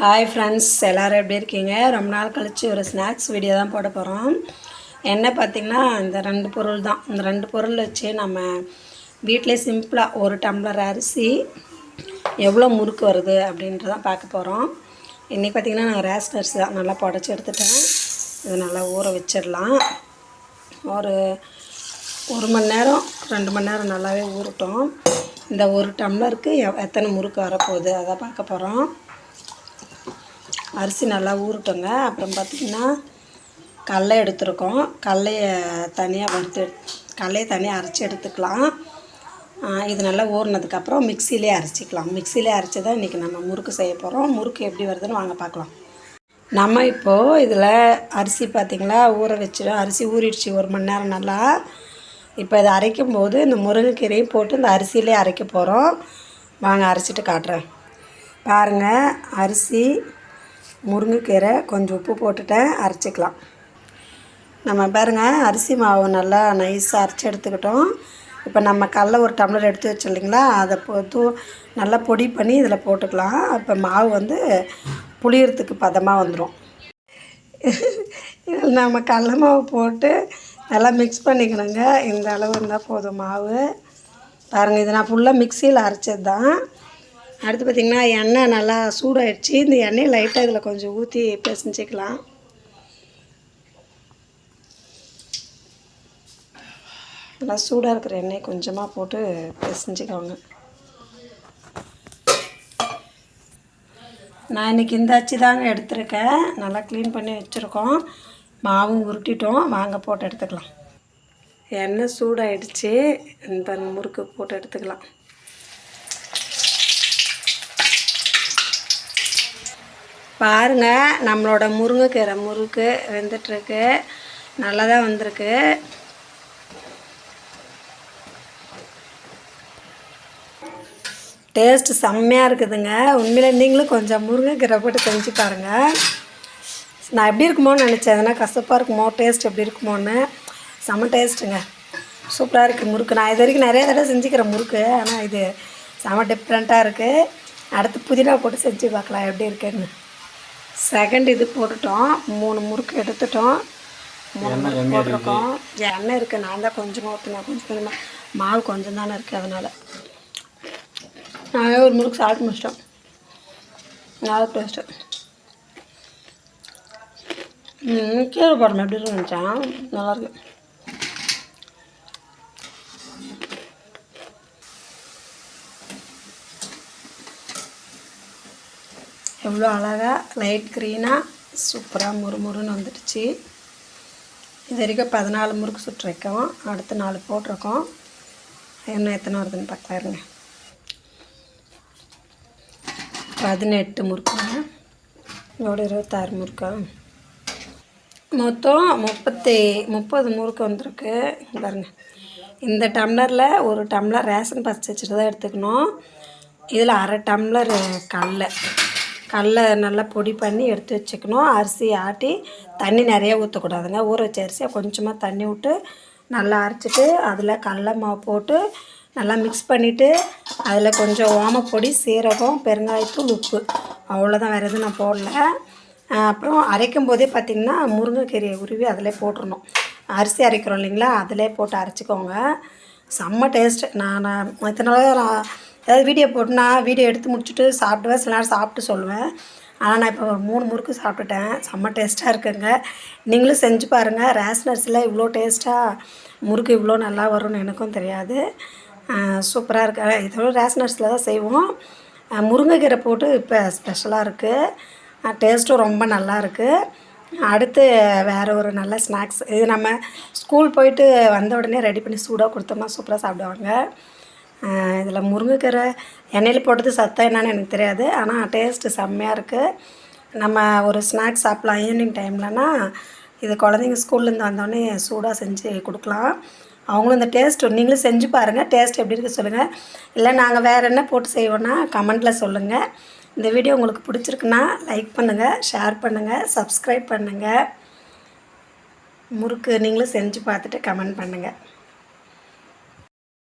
Hi friends எல்லோரும் எப்படி இருக்கீங்க? ரொம்ப நாள் கழித்து ஒரு ஸ்நாக்ஸ் வீடியோ தான் போட போகிறோம் என்ன பார்த்திங்கன்னா இந்த ரெண்டு பொருள் தான். இந்த ரெண்டு பொருள் வச்சு நம்ம வீட்டிலே சிம்பிளாக ஒரு டம்ளர் அரிசி எவ்வளோ முறுக்கு வருது அப்படின்றதான் பார்க்க போகிறோம் இன்றைக்கி பார்த்திங்கன்னா நான் ரேஷன் அரிசி தான் நல்லா புடச்சி எடுத்துட்டேன். இது நல்லா ஊற வச்சிடலாம். ஒரு ஒரு மணி நேரம் ரெண்டு மணி நேரம் நல்லாவே ஊறட்டும். இந்த ஒரு டம்ளருக்கு எவ் எத்தனை முறுக்கு வரப்போகுது? அதை பார்க்க போகிறோம் அரிசி நல்லா ஊறட்டுங்க. அப்புறம் பார்த்திங்கன்னா கடலை எடுத்துருக்கோம். கடலையை தனியாக வறுத்து கடலையை தனியாக அரைச்சி எடுத்துக்கலாம். இது நல்லா ஊறினதுக்கப்புறம் மிக்சிலே அரைச்சிக்கலாம். மிக்சிலே அரைச்சி தான் இன்றைக்கி நம்ம முறுக்கு செய்ய போகிறோம் முறுக்கு எப்படி வருதுன்னு வாங்க பார்க்கலாம் நம்ம இப்போது இதில் அரிசி பார்த்திங்களா ஊற வச்சிடும் அரிசி ஊறிடுச்சு ஒரு மணி நேரம் நல்லா. இப்போ இதை அரைக்கும் போது இந்த முருங்கைக்கீரையும் போட்டு இந்த அரிசியிலே அரைக்க போகிறோம் வாங்க அரைச்சிட்டு காட்டுறேன். பாருங்கள் அரிசி முருங்கைக்கீரை கொஞ்சம் உப்பு போட்டுட்டேன் அரைச்சிக்கலாம். நம்ம பாருங்கள் அரிசி மாவு நல்லா நைஸாக அரைச்சி எடுத்துக்கிட்டோம். இப்போ நம்ம கடல ஒரு டம்ளர் எடுத்து வச்சோம் இல்லைங்களா அதை போ தூ நல்லா பொடி பண்ணி இதில் போட்டுக்கலாம். இப்போ மாவு வந்து புளியறதுக்கு பதமாக வந்துடும் இதில் நம்ம கடல மாவு போட்டு நல்லா மிக்ஸ் பண்ணிக்கணுங்க. இந்த அளவு இருந்தால் போதும் மாவு. பாருங்கள் இது நான் ஃபுல்லாக மிக்சியில் அரைச்சது தான் அடுத்து பார்த்திங்கன்னா எண்ணெய் நல்லா சூடாயிடுச்சு. இந்த எண்ணெயை லைட்டாக இதில் கொஞ்சம் ஊற்றி பிசைஞ்சிக்கலாம். நல்லா சூடாக இருக்கிற எண்ணெய் கொஞ்சமாக போட்டு பிசைஞ்சிக்கோங்க. நான் இன்றைக்கி இந்த அச்சு தாங்க எடுத்திருக்கேன். நல்லா க்ளீன் பண்ணி வச்சுருக்கோம். மாவும் உருட்டிட்டோம். வாங்க போட்டு எடுத்துக்கலாம். எண்ணெய் சூடாகிடுச்சு இந்த முறுக்கு போட்டு எடுத்துக்கலாம். பாருங்க நம்மளோட முருங்கைக்கீரை முறுக்கு வெந்துட்டுருக்கு. நல்லா தான் வந்திருக்கு. டேஸ்ட்டு செம்மையாக இருக்குதுங்க. உண்மையிலே நீங்களும் கொஞ்சம் முருங்கைக்கீரை போட்டு செஞ்சு பாருங்கள் நான் எப்படி இருக்குமோன்னு நினச்சேன். எதனா கசப்பாக இருக்குமோ டேஸ்ட் எப்படி இருக்குமோன்னு. செம்ம டேஸ்ட்டுங்க சூப்பராக இருக்குது முறுக்கு. நான் இது வரைக்கும் நிறைய தடவை செஞ்சுக்கிறேன் முறுக்கு. ஆனால் இது செம்ம டிஃப்ரெண்ட்டாக இருக்குது அடுத்து புதினா போட்டு செஞ்சு பார்க்கலாம் எப்படி இருக்குன்னு. செகண்ட் இது போட்டுட்டோம். மூணு முறுக்கு எடுத்துட்டோம். மூணு முறுக்கு போட்டிருக்கோம். எண்ணெய் இருக்குது நான் தான் கொஞ்சமாக ஊற்றினேன் கொஞ்சம் கொஞ்சமாக மாவு கொஞ்சம் தானே இருக்குது அதனால். நானே ஒரு முறுக்கு சாப்பிட்டு முடிச்சிட்டோம். நல்லா டேஸ்ட்டு கீரை போடுறோம் எப்படி நினச்சேன். நல்லாயிருக்கு எவ்வளோ அழகாக லைட் க்ரீனாக சூப்பராக முறுமுறுன்னு வந்துடுச்சு. இது வரைக்கும் பதினாலு முறுக்கு சுட்டிருக்கோம். அடுத்து நாலு போட்டிருக்கோம். இன்னும் எத்தனை வருதுன்னு பார்க்கலாம் இருங்க பதினெட்டு முறுக்குங்க. இதோட இருபத்தாறு முறுக்கா? மொத்தம் முப்பத்தி முப்பது முறுக்கு வந்திருக்கு. பாருங்க. இந்த டம்ளரில் ஒரு டம்ளர் ரேஷன் பச்சை வச்சுட்டு தான் எடுத்துக்கணும். இதில் அரை டம்ளர் கடலை கடலை நல்லா பொடி பண்ணி எடுத்து வச்சுக்கணும். அரிசி ஆட்டி தண்ணி நிறைய ஊற்றக்கூடாதுங்க ஊற வச்ச அரிசியை கொஞ்சமாக தண்ணி விட்டு நல்லா அரைச்சிட்டு அதில் கடல மாவு போட்டு நல்லா மிக்ஸ் பண்ணிவிட்டு அதில் கொஞ்சம் ஓமப்பொடி சீரகம் பெருங்காயத்தூள் உப்பு. அவ்வளோதான் வேறு எதுவும் நான் போடல. அப்புறம் அரைக்கும் போதே பார்த்திங்கன்னா முருங்கைக்கீரையை உருவி அதிலே போட்டுடணும் அரிசி அரைக்கிறோம் இல்லைங்களா? அதிலே போட்டு அரைச்சிக்கோங்க. செம்ம டேஸ்ட்டு நான் நான் இத்தனை நாளாக நான் ஏதாவது வீடியோ போட்டுனா வீடியோ எடுத்து முடிச்சுட்டு சாப்பிடுவேன். சில நேரம் சாப்பிட்டு சொல்லுவேன். ஆனால் நான் இப்போ ஒரு மூணு முறுக்கு சாப்பிட்டுட்டேன். செம்ம டேஸ்ட்டாக இருக்குங்க. நீங்களும் செஞ்சு பாருங்கள் ரேஷன் இவ்வளோ டேஸ்ட்டாக முறுக்கு இவ்வளோ நல்லா வரும்னு எனக்கும் தெரியாது. சூப்பராக இருக்கு. இதோட ரேஷன் தான் செய்வோம். முருங்கைக்கீரை போட்டு இப்போ ஸ்பெஷலாக இருக்குது டேஸ்ட்டும் ரொம்ப நல்லா இருக்குது அடுத்து வேறு ஒரு நல்ல ஸ்நாக்ஸ் இது நம்ம ஸ்கூல் போயிட்டு வந்த உடனே ரெடி பண்ணி சூடாக கொடுத்தோம்னா சூப்பராக சாப்பிடுவாங்க. இதில் முருங்கைக்கீரை எண்ணெயில் போட்டது சத்தம் என்னன்னு எனக்கு தெரியாது. ஆனால் டேஸ்ட்டு செம்மையாக இருக்குது நம்ம ஒரு ஸ்நாக்ஸ் சாப்பிட்லாம் ஈவினிங் டைம்லனா இது குழந்தைங்க ஸ்கூல்லேருந்து வந்தோடனே சூடாக செஞ்சு கொடுக்கலாம். அவங்களும் இந்த டேஸ்ட் நீங்களும் செஞ்சு பாருங்கள் டேஸ்ட் எப்படி இருக்குது சொல்லுங்கள் இல்லை நாங்கள் வேறு என்ன போட்டு செய்வோன்னா கமெண்ட்டில் சொல்லுங்கள் இந்த வீடியோ உங்களுக்கு பிடிச்சிருக்குன்னா லைக் பண்ணுங்கள் ஷேர் பண்ணுங்கள் சப்ஸ்கிரைப் பண்ணுங்கள் முறுக்கு நீங்களும் செஞ்சு பார்த்துட்டு கமெண்ட் பண்ணுங்கள்